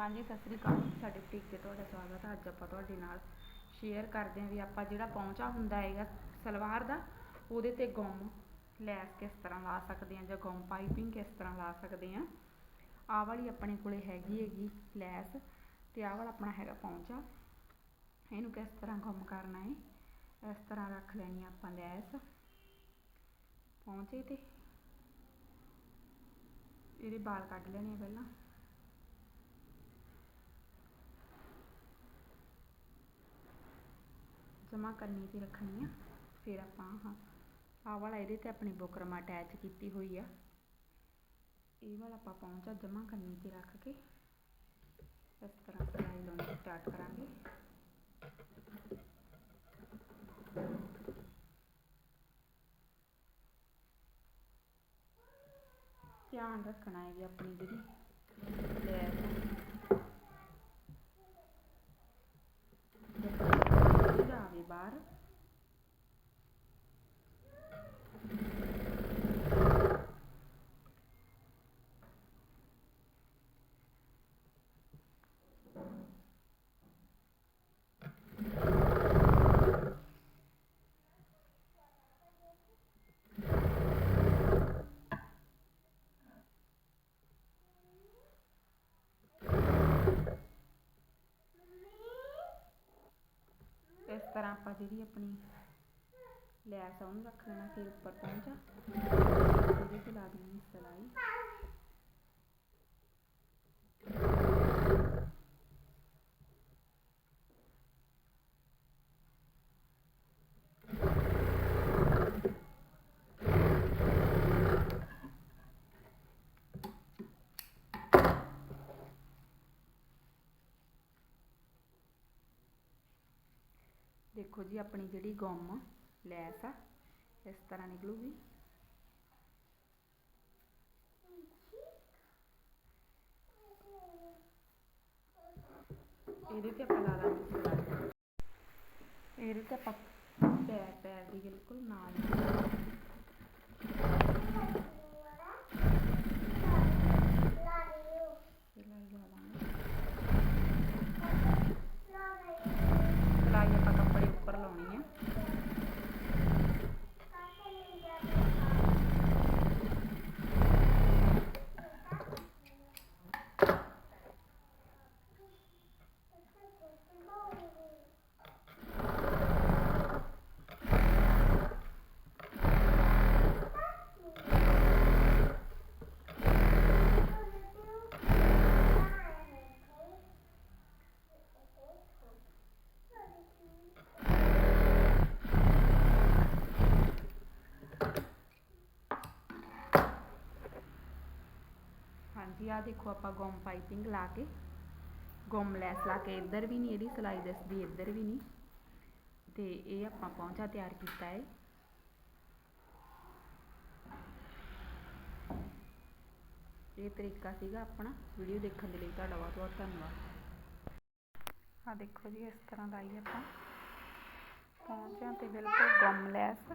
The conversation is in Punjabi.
ਹਾਂਜੀ, ਸਤਿ ਸ੍ਰੀ ਅਕਾਲ ਸਾਡੇ ਬੁਟੀਕ ਤੇ ਤੁਹਾਡਾ ਸਵਾਗਤ ਹੈ। ਅੱਜ ਆਪਾਂ ਤੁਹਾਡੇ ਨਾਲ ਸ਼ੇਅਰ ਕਰਦੇ ਹਾਂ ਵੀ ਆਪਾਂ ਜਿਹੜਾ ਪੌਂਚਾ ਹੁੰਦਾ ਹੈਗਾ ਸਲਵਾਰ ਦਾ, ਉਹਦੇ ਤੇ ਗੁੰਮ ਲੈਸ ਕਿਸ ਤਰ੍ਹਾਂ ਲਾ ਸਕਦੇ ਹਾਂ ਜਾਂ ਗੁੰਮ ਪਾਈਪਿੰਗ ਕਿਸ ਤਰ੍ਹਾਂ ਲਾ ਸਕਦੇ ਹਾਂ। ਆਹ ਵਾਲੀ ਆਪਣੇ ਕੋਲੇ ਹੈਗੀ ਹੈਗੀ ਲੈਸ ਤੇ ਆਹ ਵਾਲਾ ਆਪਣਾ ਹੈਗਾ ਪੌਂਚਾ। ਇਹਨੂੰ ਕਿਸ ਤਰ੍ਹਾਂ ਗੁੰਮ ਕਰਨਾ ਹੈ, ਇਸ ਤਰ੍ਹਾਂ ਰੱਖ ਲੈਣੀ ਆਪਾਂ ਲੈਸ। ਪੌਂਚੇ ਤੇ। ਇਹਦੇ ਬਾਲ ਕੱਢ ਲੈਣੇ ਪਹਿਲਾਂ। ਜਮਾ ਕਰਨੀ ਤੇ ਰੱਖਣੀ ਆ। ਫਿਰ ਆਪਾਂ ਆਹ ਆਹ ਵਾਲਾ ਇਹਦੇ ਤੇ ਆਪਣੀ ਬੁਕਰਮ ਅਟੈਚ ਕੀਤੀ ਹੋਈ ਆ। ਇਹ ਵਾਲਾ ਆਪਾਂ ਪਹੁੰਚਾ ਜਮਾ ਕਰਨੀ ਤੇ ਰੱਖ ਕੇ। ਇਸ ਤਰ੍ਹਾਂ ਸਿਲਾਈ ਲਾਉਣੀ ਸਟਾਰਟ ਕਰਾਂਗੇ। ਧਿਆਨ ਰੱਖਣਾ ਹੈ ਵੀ ਆਪਣੀ ਜਿਹੜੀ ਲੈਸ ਇਸ ਆਪਾਂ ਜਿਹੜੀ ਆਪਣੀ ਲੈਸ ਆ ਉਹਨੂੰ ਰੱਖ ਲੈਣਾ, ਫਿਰ ਉੱਪਰ ਪਹੁੰਚਾ ਇਹਦੇ ਤੇ ਲਾ ਦੇਣੀ ਸਿਲਾਈ। ਦੇਖੋ ਜੀ ਆਪਣੀ ਜਿਹੜੀ ਗੁੰਮ, ਲੈਸ ਆ, ਇਸ ਤਰ੍ਹਾਂ ਨਿਕਲੂਗੀ। ਇਹਦੇ ਤੇ ਆਪਾਂ ਲਾ ਲਾਂਗੇ ਸਿਲਾਈ ਇਹਦੇ ਤੇ ਆਪਾਂ ਪੈਰ ਪੈਰ ਦੀ ਬਿਲਕੁਲ ਨਾਲ ਸਿਲਾਈ ਲਾ ਲਾਂਗੇ ਸਿਲਾਈ ਆਪਾਂ ਕੱਪੜੇ ਉੱਪਰ ਲਾਉਣੀ ਹੈ ਹਾਂਜੀ ਆ ਦੇਖੋ ਆਪਾਂ ਗੋਮ ਪਾਈਪਿੰਗ ਲਾ ਕੇ ਗੁੰਮ ਲੈਸ ਲਾ ਕੇ ਇੱਧਰ ਵੀ ਨਹੀਂ, ਇਹਦੀ ਸਿਲਾਈ ਦੱਸਦੀ ਇੱਧਰ ਵੀ ਨਹੀਂ। ਤੇ ਇਹ ਆਪਾਂ ਪਹੁੰਚਾ ਤਿਆਰ ਕੀਤਾ ਹੈ ਇਹ ਤਰੀਕਾ ਸੀਗਾ ਆਪਣਾ। ਵੀਡੀਓ ਦੇਖਣ ਦੇ ਲਈ ਤੁਹਾਡਾ ਬਹੁਤ ਬਹੁਤ ਧੰਨਵਾਦ। ਆ ਦੇਖੋ ਜੀ, ਇਸ ਤਰ੍ਹਾਂ ਦਾ ਲਾਈ ਆਪਾਂ ਪਹੁੰਚਿਆਂ ਤੇ ਬਿਲਕੁਲ ਗੁੰਮ ਲੈਸ